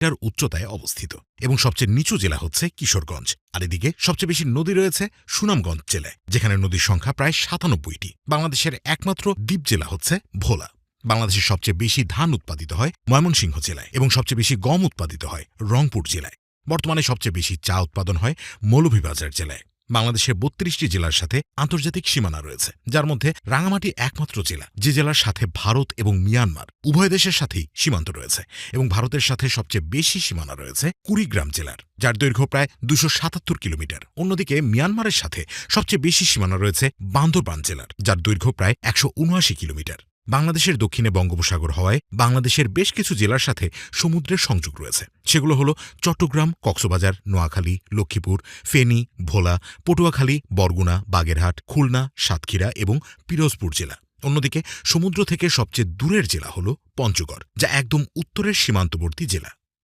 Metre উচ্চতায় অবস্থিত এবং সবচেয়ে নিচু জেলা হচ্ছে কিশোরগঞ্জ। আর এদিকে সবচেয়ে বেশি নদী রয়েছে সুনামগঞ্জ জেলায়, যেখানে নদীর সংখ্যা প্রায় সাতানব্বইটি। বাংলাদেশের একমাত্র দ্বীপ জেলা হচ্ছে ভোলা। বাংলাদেশের সবচেয়ে বেশি ধান উৎপাদিত হয় ময়মনসিংহ জেলায় এবং সবচেয়ে বেশি গম উৎপাদিত হয় রংপুর জেলায়। বর্তমানে সবচেয়ে বেশি চা উৎপাদন হয় মৌলভীবাজার জেলায়। বাংলাদেশের বত্রিশটি জেলার সাথে আন্তর্জাতিক সীমানা রয়েছে, যার মধ্যে রাঙামাটি একমাত্র জেলা, যে জেলার সাথে ভারত এবং মিয়ানমার উভয় দেশের সাথেই সীমান্ত রয়েছে এবং ভারতের সাথে সবচেয়ে বেশি সীমানা রয়েছে কুড়িগ্রাম জেলার, যার দৈর্ঘ্য প্রায় দুশো সাতাত্তর কিলোমিটার। অন্যদিকে মিয়ানমারের সাথে সবচেয়ে বেশি সীমানা রয়েছে বান্দরবান জেলার, যার দৈর্ঘ্য প্রায় একশো উনআশি কিলোমিটার। বাংলাদেশের দক্ষিণে বঙ্গোপসাগর হওয়ায় বাংলাদেশের বেশ কিছু জেলার সাথে সমুদ্রের সংযোগ রয়েছে। সেগুলো হল চট্টগ্রাম, কক্সবাজার, নোয়াখালী, লক্ষ্মীপুর, ফেনী, ভোলা, পটুয়াখালী, বরগুনা, বাগেরহাট, খুলনা, সাতক্ষীরা এবং পিরোজপুর জেলা। অন্যদিকে সমুদ্র থেকে সবচেয়ে দূরের জেলা হল পঞ্চগড়, যা একদম উত্তরের সীমান্তবর্তী জেলা।